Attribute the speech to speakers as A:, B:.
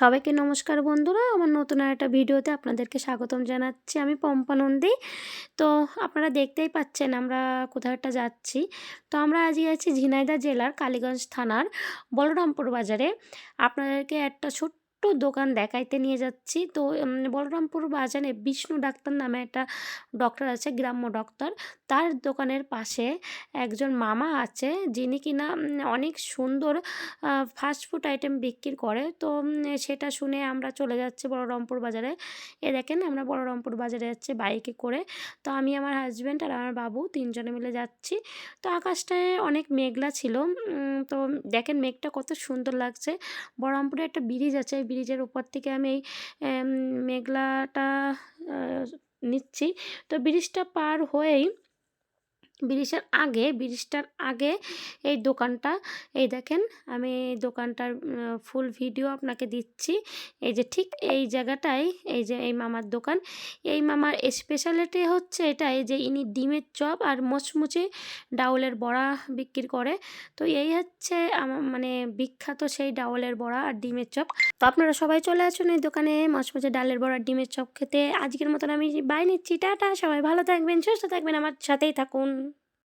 A: সবাইকে নমস্কার বন্ধুরা। আমার নতুন একটা ভিডিওতে আপনাদেরকে স্বাগতম জানাচ্ছি। আমি পম্পা নন্দী। তো আপনারা দেখতেই পাচ্ছেন আমরা কোথাও একটা যাচ্ছি। তো আমরা আজকে আছি ঝিনাইদা জেলার কালীগঞ্জ থানার বলরামপুর বাজারে। আপনাদেরকে একটা ছোট্ট দোকান দেখাইতে নিয়ে যাচ্ছি। তো বলরামপুর বাজারে বিষ্ণু ডাক্তার নামে একটা ডক্টর আছে, গ্রাম্য ডক্টর। তার দোকানের পাশে একজন মামা আছে, যিনি কিনা অনেক সুন্দর ফাস্ট ফুড আইটেম বিক্রি করে। তো সেটা শুনে আমরা চলে যাচ্ছি বড়রমপুর বাজারে। এ দেখেন, আমরা বড়রমপুর বাজারে যাচ্ছি বাইকে করে। তো, আমি আমার হাজব্যান্ড আর আমার বাবু তিনজনে মিলে যাচ্ছি। তো আকাশটায় অনেক মেঘলা ছিল তো দেখেন মেঘটা কত সুন্দর লাগছে। বহরমপুরে একটা ব্রিজ আছে ব্রিজের উপর থেকে আমি এই মেঘলাটা নিচ্ছি। তো ব্রিজটা পার হয়েই ব্রিজের আগে, ব্রিজটার আগে এই দোকানটা, এই দেখেন, আমি দোকানটার ফুল ভিডিও আপনাকে দিচ্ছি। এই যে ঠিক এই জায়গাটায়, এই যে এই মামার দোকান, এই মামার স্পেশালিটি হচ্ছে এটাই যে ইনি ডিমের চপ আর মুচমুচে ডাউলের বড়া বিক্রি করে। তো এই হচ্ছে আমার মানে বিখ্যাত সেই ডাউলের বড়া আর ডিমের চপ। তো আপনারা সবাই চলে আসুন এই দোকানে, মচমচে ডালের বড়া ডিমের চপ খেতে। আজকের মতন আমি বাই নিচ্ছি, টাটা, সবাই ভালো থাকবেন, সুস্থ থাকবেন, আমার সাথেই থাকুন।